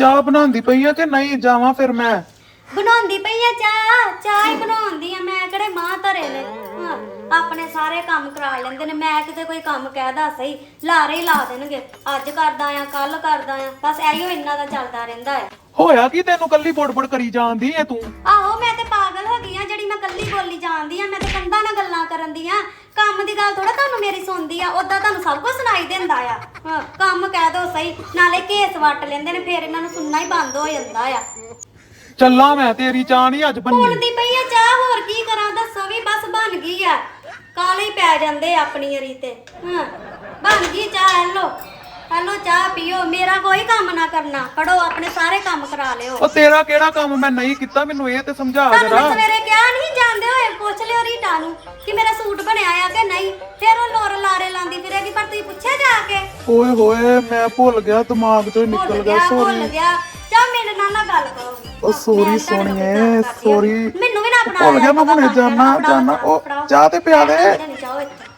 ਚਾਹ ਬਣਾਉਂਦੀ ਪਈ ਆ ਕਿ ਨਹੀਂ ਜਾਵਾਂ ਫਿਰ ਮੈਂ? ਬਣਾਉਂਦੀ ਪਈ ਆ ਚਾਹ ਚਾਹ ਹੀ ਬਣਾਉਂਦੀ ਆ। ਮੈਂ ਕਿਹੜੇ ਮਾਂ ਧਰੇ ਨੇ ਹਾਂ, ਆਪਣੇ ਸਾਰੇ ਕੰਮ ਕਰਾ ਲੈਂਦੇ ਨੇ। ਮੈਂ ਕਿਤੇ ਕੋਈ ਕੰਮ ਕਹਿਦਾ ਸਹੀ ਲਾਰੇ ਹੀ ਲਾ ਦੇਣਗੇ। ਅੱਜ ਕਰਦਾ ਆ ਕੱਲ ਕਰਦਾ ਆ। ਬਸ ਐਹੀਓ ਇੰਨਾ ਦਾ ਚੱਲਦਾ ਰਹਿੰਦਾ ਆ ਹੋਇਆ ਕੀ ਤੈਨੂੰ ਕੱਲੀ ਬੋੜ-ਬੋੜ ਕਰੀ ਜਾਂਦੀ ਐ ਤੂੰ? ਆਹੋ ਮੈਂ ਤੇ ਪਾਗਲ ਹੋ ਗਈ ਆ। ਜਿਹੜੀ ਮੈਂ ਕੱਲੀ ਬੋਲੀ ਜਾਂਦੀ ਆ ਮੈਂ ਤੇ ਕੰਧਾਂ ਨਾਲ ਗੱਲਾਂ ਕਰਨ ਦੀ ਆ। ਕੰਮ ਦੀ ਗੱਲ ਥੋੜਾ ਤੁਹਾਨੂੰ ਮੇਰੀ ਸੁਣਦੀ ਆ ਉਦਾਂ ਤੁਹਾਨੂੰ ਸਭ ਕੁਝ ਸੁਣਾਈ ਦਿੰਦਾ ਆ। ਹਾਂ। ਕੰਮ ਕਹਿ ਦੋ ਸਹੀ ਨਾਲੇ ਕੇਸ ਵੱਟ ਲੈਂਦੇ ਨੇ ਫੇਰ ਇਹਨਾਂ ਨੂੰ ਸੁਣਨਾ ਹੀ ਬੰਦ ਹੋ ਜਾਂਦਾ ਆ। ਚੱਲਾਂ ਮੈਂ ਤੇਰੀ ਚਾਹ ਨਹੀਂ ਅੱਜ ਬੰਨੀ। ਪੁੰਦੀ ਪਈ ਆ ਚਾਹ ਹੋਰ ਕੀ ਕਰਾਂ ਦੱਸੋ ਵੀ ਬਸ ਬਣ ਗਈ ਆ। ਕਾਲੇ ਹੀ ਪੈ ਜਾਂਦੇ ਆ ਆਪਣੀ ਅਰੀ ਤੇ ਹਾਂ ਬਣ ਗਈ ਚਾਹ ਹੈਲੋ। ਹੈਲੋ ਚਾਹ ਪੀਓ ਮੇਰਾ ਕੋਈ ਕੰਮ ਨਾ ਕਰਨਾ। ਪੜੋ ਆਪਣੇ ਸਾਰੇ ਕੰਮ ਕਰਾ ਲਿਓ। ਉਹ ਤੇਰਾ ਕਿਹੜਾ ਕੰਮ ਮੈਂ ਨਹੀਂ ਕੀਤਾ ਮੈਨੂੰ ਇਹ ਤੇ ਸਮਝਾ ਤੁਹਾਨੂੰ ਮੈਂ ਜਰਾ ਸਵੇਰੇ ਪੁੱਛ ਲਿਓ ਰੀਟਾ ਨੂੰ ਕਿ ਮੇਰਾ ਸੂਟ ਬਣਿਆ ਆ ਕਿ ਨਹੀਂ। ਫਿਰ ਉਹ ਲੋਰ ਲਾਰੇ ਲਾਂਦੀ ਫਿਰੇਗੀ ਪਰ ਤੁਸੀਂ ਪੁੱਛਿਆ ਜਾ ਕੇ? ਓਏ ਹੋਏ ਮੈਂ ਭੁੱਲ ਗਿਆ ਦਿਮਾਗ ਚੋਂ ਹੀ ਨਿਕਲ ਗਿਆ ਭੁੱਲ ਸੋਰੀ ਗਿਆ। ਚਾਹ ਮੇਰੇ ਨਾਲ ਨਾ ਗੱਲ ਕਰੋ। ਉਹ ਮੈਂ ਤੁਹਾਡੇ ਕਰਦੀ ਹਾਂ। ਸੋਰੀ ਮੈਨੂੰ ਵੀ ਨਾ ਆਪਣਾ ਭੁੱਲ ਗਿਆ ਮੈਂ ਹੁਣੇ ਜਾਣਾ ਜਾਣਾ। ਉਹ ਚਾਹ ਤੇ ਪਿਆ ਦੇ। ਚਾਹੋ ਇੱਥੇ।